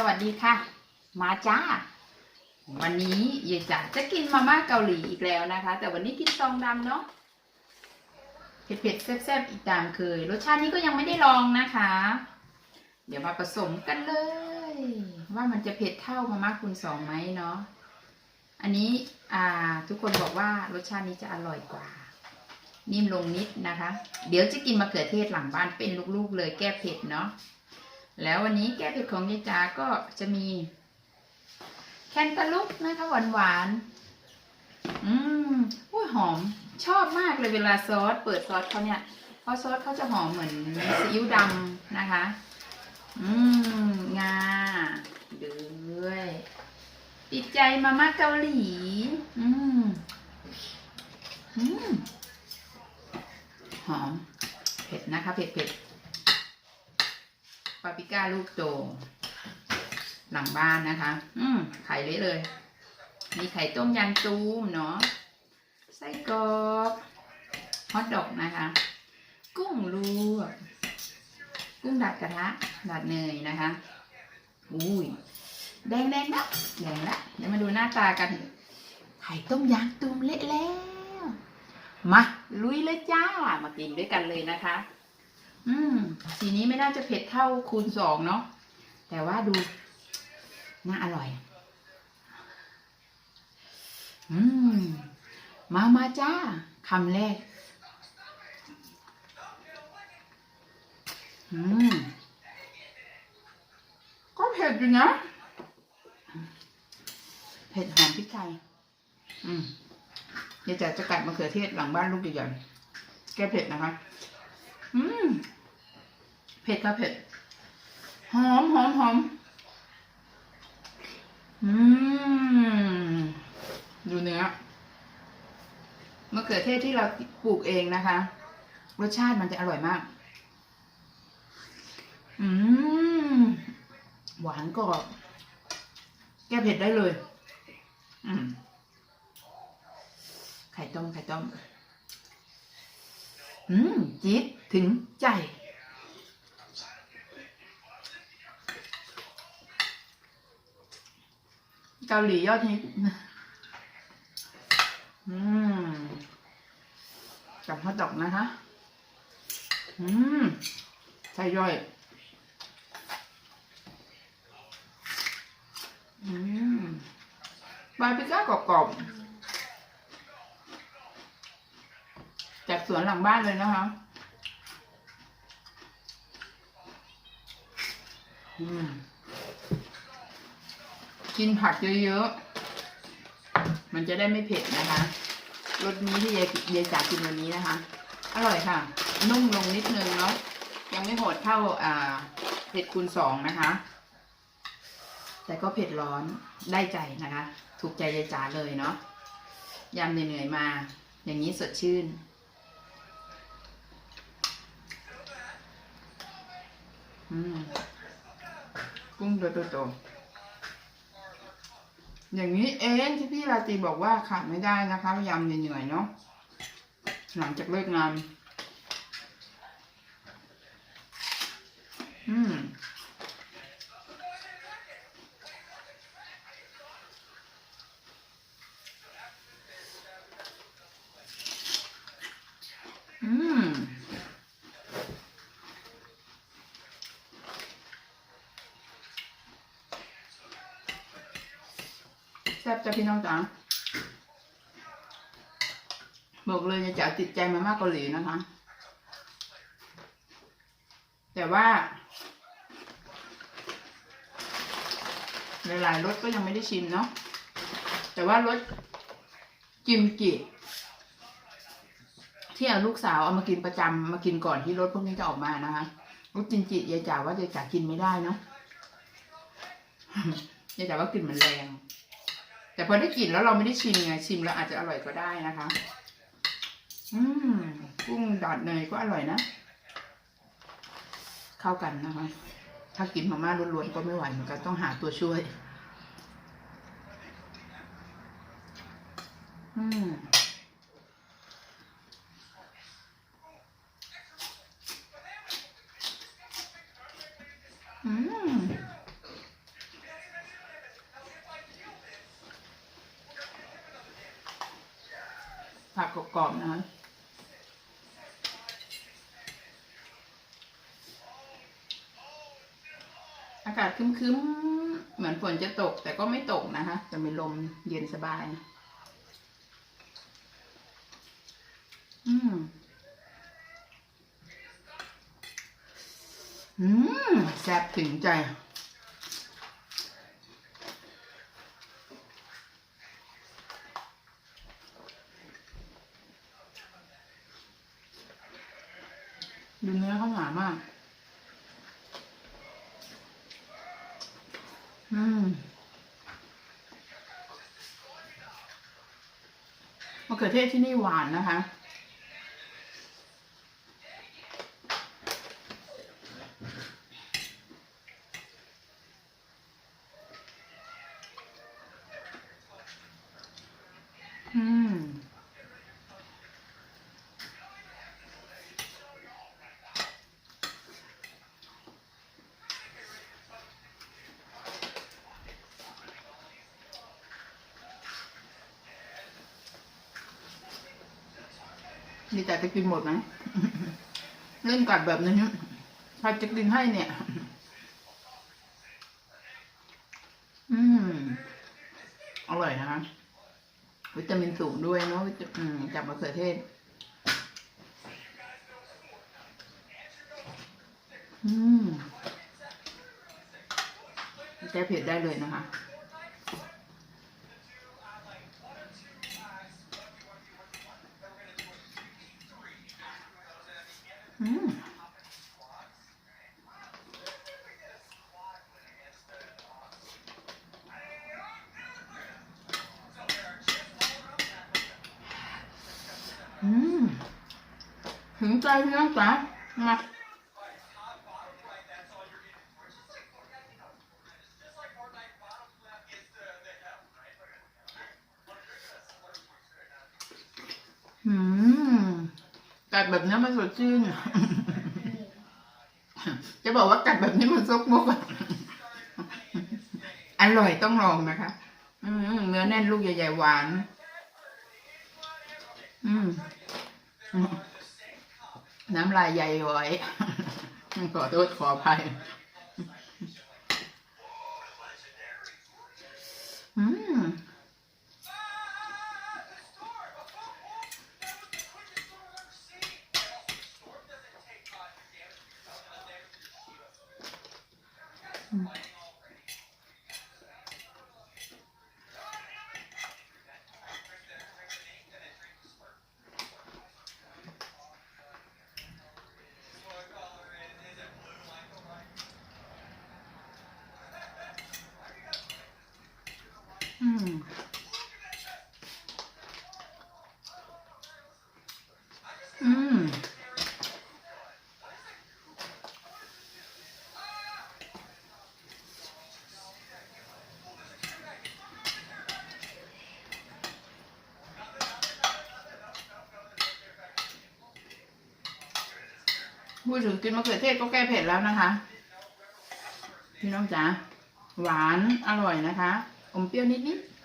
สวัสดีค่ะ มาจ้า วันนี้ยายจ๋าจะกินมาม่าเกาหลีอีกแล้วนะคะ แต่วันนี้กินซองดำเนาะเผ็ดๆแซ่บๆอีกตามเคย รสชาตินี้ก็ยังไม่ได้ลองนะคะ เดี๋ยวมาผสมกันเลย ว่ามันจะเผ็ดเท่ามาม่าคูณสองไหมเนาะอันนี้อ่าทุกคนบอกว่ารสชาตินี้จะอร่อยกว่า นิ่มลงนิดนะคะ เดี๋ยวจะกินมะเขือเทศหลังบ้านเป็นลูกๆเลยแก้เผ็ดเนาะ แล้ววันนี้แก้เผ็ดของยายจ๋าก็จะมี แคนตาลูปนะคะหวานหวานอืมอุ้ยหอมชอบมากเลยเวลาซอส เปิดซอสเขาเนี่ย เพราะซอสเขาจะหอมเหมือนซีอิ๊วดำนะคะ อืมงาด้วยติดใจมาม่าเกาหลี อืมอืมหอม เผ็ดนะคะ เผ็ดเผ็ด ปริก้าลูกโตหลังบ้านนะคะ อืมไข่เละเลย มีไข่ต้มยางตูมเนาะ ไส้กรอกฮอทดอกนะคะ กุ้งลวกกุ้งดัดกระทะ ดัดเนยนะคะ อุ้ย แดงแดงนะแดงละ เดี๋ยวมาดูหน้าตากัน ไข่ต้มยางตูมเละแล้ว มา ลุยเลยจ้า มากินด้วยกันเลยนะคะ อืม สีนี้ไม่น่าจะเผ็ดเท่าคูณสองเนาะ แต่ว่าดู น่าอร่อย อืม มามาจ้าคำแรก อืม ก็เผ็ดอยู่นะ เผ็ดหอมพริกไทย อืมเดี๋ยวจะจะกัดมะเขือเทศหลังบ้านลูกใหญ่ๆแก้เผ็ดนะคะอืม ผ็ดก็เผ็ด หอมหอมหอมอืม ดูเนื้อมะเขือเทศที่เราปลูกเองนะคะ รสชาติมันจะอร่อยมาก อืม หวานกรอบ แก้เผ็ดได้เลย อืม ไข่ต้มไข่ต้ม อืม จี๊ดถึงใจ เกาหลียอดฮิตอืมกับฮอทดอกนะคะ อืมใช่ย่อย อืมบาร์บีก้ากรอบๆจากสวนหลังบ้านเลยนะคะ อืม กินผักเยอะๆ มันจะได้ไม่เผ็ดนะคะรสนี้ที่ยายยายจ๋ากินวันนี้นะคะ อร่อยค่ะ นุ่มลงนิดนึงเนาะยังไม่โหดเท่าอ่าเผ็ดคูณสองนะคะ แต่ก็เผ็ดร้อนได้ใจนะคะ ถูกใจยายจ๋าเลยเนาะยำเหนื่อยๆมา อย่างนี้สดชื่นอืมกุ้งโตๆๆ อย่างนี้เองที่พี่ราตรีบอกว่าขาดไม่ได้นะคะยำเหนื่อยๆเนาะหลังจากเลิกงาน อืมอืม บจ้ะพี่น้องจ๋าบอกเลยจะจ๋าติดใจมามากเกาหลีนะคะ แต่ว่า หลายๆรสก็ยังไม่ได้ชิมเนาะแต่ว่ารสกิมจิที่เอาลูกสาวเอามากินประจำมากินก่อนที่รสพวกนี้จะออกมานะคะรสกิมจิยายจ๋าว่ายายจ๋ากินไม่ได้เนาะยายจ๋าว่ากลิ่นมันแรง แต่พอได้กลิ่นแล้วเราไม่ได้ชิมไงชิมแล้วอาจจะอร่อยก็ได้นะคะ อืมกุ้งดอดเนยก็อร่อยนะ เข้ากันนะคะ ถ้ากินมาม่าล้วนๆก็ไม่ไหวเหมือนกันต้องหาตัวช่วย อืมอืม ผักก รอบๆนะคะอากาศคึ้มๆ เหมือนฝนจะตกแต่ก็ไม่ตกนะคะ จะมีลมเย็นสบาย อืม อืม แซ่บถึงใจ ดูเนื้อเขาหนามาก อืมมะเขือเทศที่นี่หวานนะคะ นี่แต่จะกินหมดไหมเล่นกัดแบบนี้ใครจะกินให้เนี่ย อืม อร่อยนะคะวิตามินสูงด้วยเนาะวิตาอืมจากมะเขือเทศ อืมแก้เผ็ดได้เลยนะคะ อืมอืมถึงใจพี่ กัดแบบนี้มันสดชื่น จะบอกว่ากัดแบบนี้มันซกมกอร่อยต้องลองนะคะเนื้อแน่นลูกใหญ่ๆหวาน อืมน้ำลายใหญ่ไว้ขอโทษขออภัย อืม อืม อืม พูดถึงกินมะเขือเทศก็แก้เผ็ดแล้วนะคะ พี่น้องจ๋าหวานอร่อยนะคะ อมเปรี้ยวนิดๆ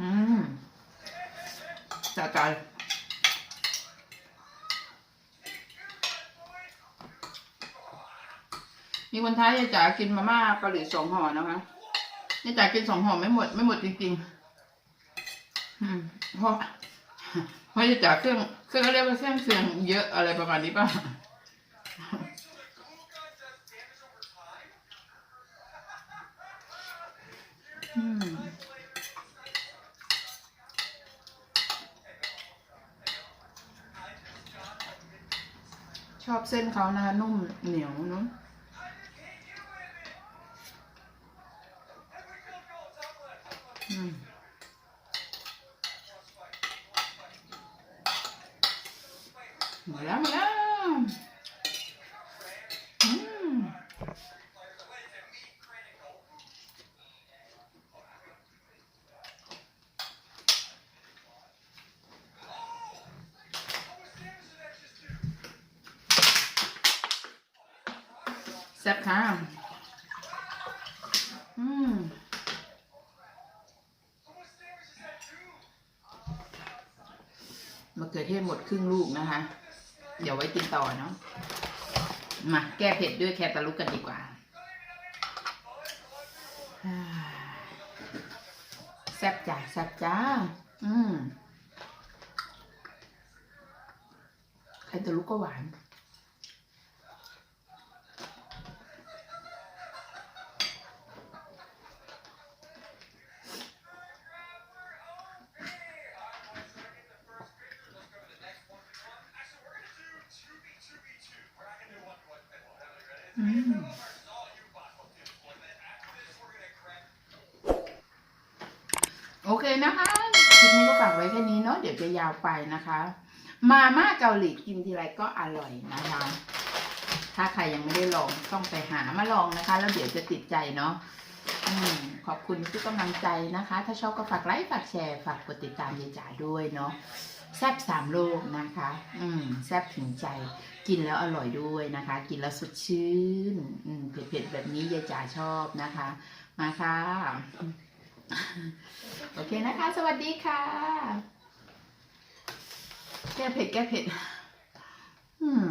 อืมสะใจมีคนท้ายยายจ๋ากินมาม่าเกาหลีสองห่อนะคะ ยายจ๋ากินสองห่อไม่หมดไม่หมดจริงๆเพราะเพราะยายจ๋าเครื่องเครื่องเขาเรียกว่าเครื่องเสียงเยอะอะไรประมาณนี้ป่ะชอบเส้นเขานะคะนุ่มเหนียวเนาะ มาแล้วมาแล้วอืมซ่บค่ะอืมมะเขือเทศหมดครึ่งลูกนะคะ เดี๋ยวไว้กินต่อเนาะมาแก้เผ็ดด้วยแคตาลูกกันดีกว่า แซ่บจ้าแซ่บจ้า อืมแคตาลูกก็หวาน โอเคนะคะคลิปนี้ก็ฝากไว้แค่นี้เนาะเดี๋ยวจะยาวไปนะคะ มาม่าเกาหลีกินทีไรก็อร่อยนะคะ ถ้าใครยังไม่ได้ลองต้องไปหามาลองนะคะ แล้วเดี๋ยวจะติดใจเนาะ ขอบคุณทุกกำลังใจนะคะ ถ้าชอบก็ฝากไลค์ฝากแชร์ฝากกดติดตามยายจ๋าด้วยเนาะแซ่บสามโลกนะคะ อืมแซ่บถึงใจ กินแล้วอร่อยด้วยนะคะ กินแล้วสดชื่น อืมเผ็ดๆแบบนี้ยายจ๋าชอบนะคะ มาค่ะ โอเคนะคะ สวัสดีค่ะ แก้เผ็ดแก้เผ็ด อืม